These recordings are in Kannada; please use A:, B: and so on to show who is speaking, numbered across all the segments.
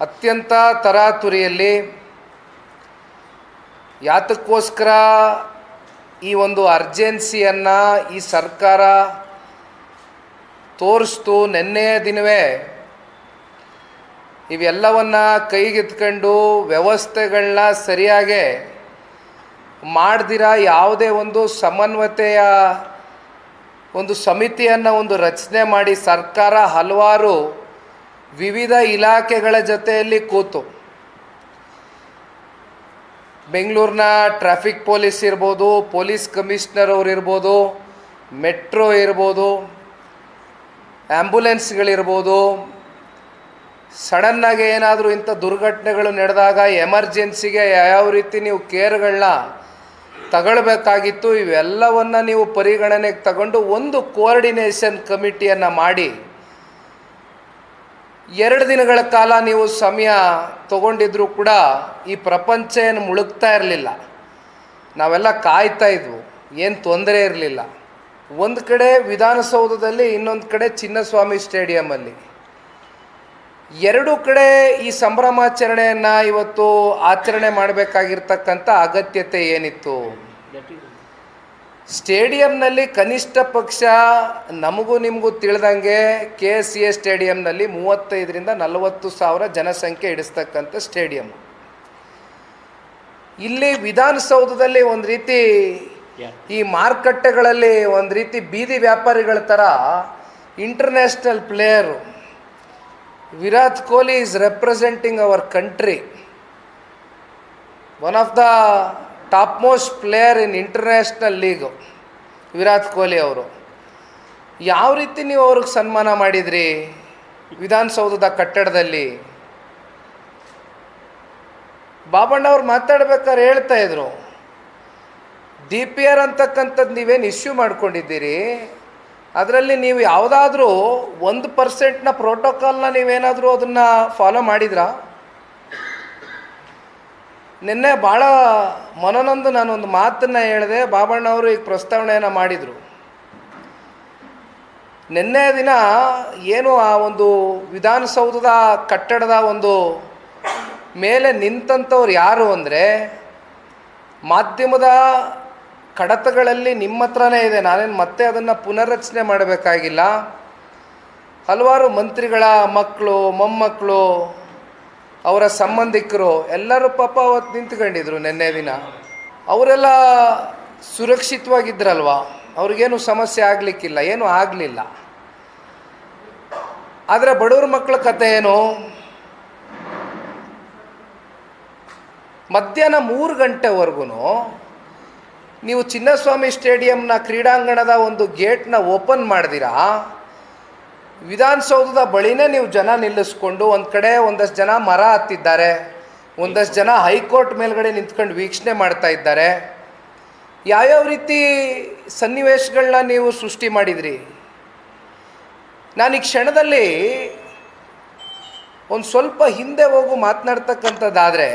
A: ಅತ್ಯಂತ ತರಾತುರಿಯಲ್ಲಿ ಯಾತಕ್ಕೋಸ್ಕರ ಈ ಒಂದು ಅರ್ಜೆನ್ಸಿಯನ್ನು ಈ ಸರ್ಕಾರ ತೋರಿಸ್ತು ನಿನ್ನೆಯ ದಿನವೇ. ಇವೆಲ್ಲವನ್ನ ಕೈಗೆತ್ಕೊಂಡು ವ್ಯವಸ್ಥೆಗಳನ್ನ ಸರಿಯಾಗಿ ಮಾಡ್ದಿರ ಯಾವುದೇ ಒಂದು ಸಮನ್ವತೆಯ ಒಂದು ಸಮಿತಿಯನ್ನು ಒಂದು ರಚನೆ ಮಾಡಿ ಸರ್ಕಾರ ಹಲವಾರು ವಿವಿಧ ಇಲಾಖೆಗಳ ಜೊತೆಯಲ್ಲಿ ಕೂತು. ಬೆಂಗಳೂರಿನ ಟ್ರಾಫಿಕ್ ಪೊಲೀಸ್ ಇರ್ಬೋದು, ಪೊಲೀಸ್ ಕಮಿಷನರ್ ಅವ್ರು ಇರ್ಬೋದು, ಮೆಟ್ರೋ ಇರ್ಬೋದು ಆ್ಯಂಬುಲೆನ್ಸ್ಗಳಿರ್ಬೋದು ಸಡನ್ನಾಗಿ ಏನಾದರೂ ಇಂಥ ದುರ್ಘಟನೆಗಳು ನಡೆದಾಗ ಎಮರ್ಜೆನ್ಸಿಗೆ ಯಾವ ರೀತಿ ನೀವು ಕೇರ್ಗಳನ್ನ ತಗೊಳ್ಬೇಕಾಗಿತ್ತು, ಇವೆಲ್ಲವನ್ನು ನೀವು ಪರಿಗಣನೆಗೆ ತಗೊಂಡು ಒಂದು ಕೋಆರ್ಡಿನೇಷನ್ ಕಮಿಟಿಯನ್ನು ಮಾಡಿ ಎರಡು ದಿನಗಳ ಕಾಲ ನೀವು ಸಮಯ ತಗೊಂಡಿದ್ರೂ ಕೂಡ ಈ ಪ್ರಪಂಚ ಏನು ಮುಳುಗ್ತಾ ಇರಲಿಲ್ಲ. ನಾವೆಲ್ಲ ಕಾಯ್ತಾ ಇದ್ವು. ಏನು ತೊಂದರೆ ಇರಲಿಲ್ಲ. ಒಂದು ಕಡೆ ವಿಧಾನಸೌಧದಲ್ಲಿ, ಇನ್ನೊಂದು ಕಡೆ ಚಿನ್ನಸ್ವಾಮಿ ಸ್ಟೇಡಿಯಮಲ್ಲಿ ಎರಡೂ ಕಡೆ ಈ ಸಂಭ್ರಮಾಚರಣೆಯನ್ನು ಇವತ್ತು ಆಚರಣೆ ಮಾಡಬೇಕಾಗಿರ್ತಕ್ಕಂಥ ಅಗತ್ಯತೆ ಏನಿತ್ತು? ಸ್ಟೇಡಿಯಂನಲ್ಲಿ ಕನಿಷ್ಠ ಪಕ್ಷ ನಮಗೂ ನಿಮಗೂ ತಿಳಿದಂಗೆ ಕೆ ಎಸ್ ಸಿ ಎ ಸ್ಟೇಡಿಯಂನಲ್ಲಿ ಮೂವತ್ತೈದರಿಂದ ನಲವತ್ತು ಸಾವಿರ ಜನಸಂಖ್ಯೆ ಇಡಿಸ್ತಕ್ಕಂಥ ಸ್ಟೇಡಿಯಂ. ಇಲ್ಲಿ ವಿಧಾನಸೌಧದಲ್ಲಿ ಒಂದು ರೀತಿ ಈ ಮಾರುಕಟ್ಟೆಗಳಲ್ಲಿ ಒಂದು ರೀತಿ ಬೀದಿ ವ್ಯಾಪಾರಿಗಳ ಥರ international player Virat Kohli is representing our country one of the top most player in international league Virat Kohli ಅವರು. ಯಾವ ರೀತಿ ನೀವು ಅವ್ರಿಗೆ ಸನ್ಮಾನ ಮಾಡಿದ್ರಿ? ವಿಧಾನಸೌಧದ ಕಟ್ಟಡದಲ್ಲಿ. ಬಾಬಣ್ಣ ಅವ್ರು ಮಾತಾಡ್ಬೇಕಾದ್ರೆ ಹೇಳ್ತಾ ಇದ್ರು. ಡಿ ಪಿ ಆರ್ ಅಂತಕ್ಕಂಥದ್ದು ನೀವೇನು ಇಶ್ಯೂ ಮಾಡ್ಕೊಂಡಿದ್ದೀರಿ? ಅದರಲ್ಲಿ ನೀವು ಯಾವುದಾದ್ರೂ ಒಂದು ಪರ್ಸೆಂಟ್ನ ಪ್ರೋಟೋಕಾಲ್ನ ನೀವೇನಾದರೂ ಅದನ್ನು ಫಾಲೋ ಮಾಡಿದ್ರಾ? ನಿನ್ನೆ ಭಾಳ ಮನನೊಂದು ನಾನೊಂದು ಮಾತನ್ನು ಹೇಳಿದೆ ಬಾಬಣ್ಣ ಅವರು ಈಗ ಪ್ರಸ್ತಾವನೆಯನ್ನು ಮಾಡಿದರು. ನಿನ್ನೆ ದಿನ ಏನು ಆ ಒಂದು ವಿಧಾನಸೌಧದ ಕಟ್ಟಡದ ಒಂದು ಮೇಲೆ ನಿಂತಂಥವ್ರು ಯಾರು ಅಂದರೆ, ಮಾಧ್ಯಮದ ಕಡತಗಳಲ್ಲಿ ನಿಮ್ಮ ಹತ್ರನೇ ಇದೆ, ನಾನೇನು ಮತ್ತೆ ಅದನ್ನು ಪುನರ್ರಚನೆ ಮಾಡಬೇಕಾಗಿಲ್ಲ. ಹಲವಾರು ಮಂತ್ರಿಗಳ ಮಕ್ಕಳು, ಮೊಮ್ಮಕ್ಕಳು ಅವರ ಸಂಬಂಧಿಕರು ಎಲ್ಲರೂ ಪಾಪ ಅವತ್ತು ನಿಂತ್ಕೊಂಡಿದ್ರು ನಿನ್ನೆ ದಿನ. ಅವರೆಲ್ಲ ಸುರಕ್ಷಿತವಾಗಿದ್ದರಲ್ವ ಅವ್ರಿಗೇನು ಸಮಸ್ಯೆ ಆಗಲಿಕ್ಕಿಲ್ಲ, ಏನೂ ಆಗಲಿಲ್ಲ. ಆದರೆ ಬಡವ್ರ ಮಕ್ಕಳ ಕತೆ ಏನು? ಮಧ್ಯಾಹ್ನ ಮೂರು ಗಂಟೆವರೆಗೂ ನೀವು ಚಿನ್ನಸ್ವಾಮಿ ಸ್ಟೇಡಿಯಂನ ಕ್ರೀಡಾಂಗಣದ ಒಂದು ಗೇಟ್ನ ಓಪನ್ ಮಾಡ್ದಿರಾ? ವಿಧಾನಸೌಧದ ಬಳಿನೇ ನೀವು ಜನ ನಿಲ್ಲಿಸ್ಕೊಂಡು ಒಂದು ಕಡೆ ಒಂದಷ್ಟು ಜನ ಮರ ಹತ್ತಿದ್ದಾರೆ, ಒಂದಷ್ಟು ಜನ ಹೈಕೋರ್ಟ್ ಮೇಲ್ಗಡೆ ನಿಂತ್ಕೊಂಡು ವೀಕ್ಷಣೆ ಮಾಡ್ತಾ ಇದ್ದಾರೆ. ಯಾವ್ಯಾವ ರೀತಿ ಸನ್ನಿವೇಶಗಳನ್ನ ನೀವು ಸೃಷ್ಟಿ ಮಾಡಿದ್ರಿ? ನಾನು ಈ ಕ್ಷಣದಲ್ಲಿ ಒಂದು ಸ್ವಲ್ಪ ಹಿಂದೆ ಹೋಗು ಮಾತನಾಡ್ತಕ್ಕಂಥದ್ದಾದರೆ,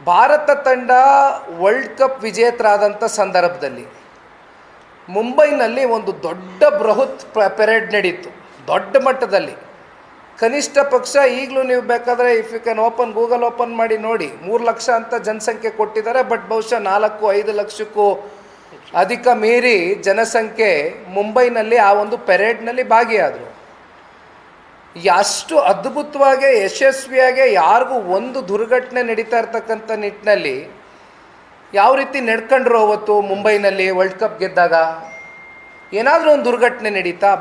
A: ಭಾರತ ತಂಡ ವರ್ಲ್ಡ್ ಕಪ್ ವಿಜೇತರಾದಂಥ ಸಂದರ್ಭದಲ್ಲಿ. ಮುಂಬೈನಲ್ಲಿ ಒಂದು ದೊಡ್ಡ ಬೃಹತ್ ಪೆರೇಡ್ ನಡೀತು. ದೊಡ್ಡ ಮಟ್ಟದಲ್ಲಿ. ಕನಿಷ್ಠ ಪಕ್ಷ ಈಗಲೂ ನೀವು ಬೇಕಾದರೆ if you can open Google open ಮಾಡಿ ನೋಡಿ. ಮೂರು ಲಕ್ಷ ಅಂತ ಜನಸಂಖ್ಯೆ ಕೊಟ್ಟಿದ್ದಾರೆ ಬಟ್ ಬಹುಶಃ ನಾಲ್ಕು, ಐದು ಲಕ್ಷಕ್ಕೂ ಅಧಿಕ ಮೀರಿ ಜನಸಂಖ್ಯೆ ಮುಂಬೈನಲ್ಲಿ ಆ ಒಂದು ಪೆರೇಡ್ನಲ್ಲಿ ಭಾಗಿಯಾದರು. ಅಷ್ಟು ಅದ್ಭುತವಾಗಿ, ಯಶಸ್ವಿಯಾಗಿ ಯಾರಿಗೂ ಒಂದು ದುರ್ಘಟನೆ ನಡೀತಾ ಇರ್ತಕ್ಕಂಥ ನಿಟ್ಟಿನಲ್ಲಿ ಯಾವ ರೀತಿ ನಡ್ಕೊಂಡ್ರು ಅವತ್ತು ಮುಂಬೈನಲ್ಲಿ ವರ್ಲ್ಡ್ ಕಪ್ ಗೆದ್ದಾಗ? ಏನಾದರೂ ಒಂದು ದುರ್ಘಟನೆ ನಡೀತಾ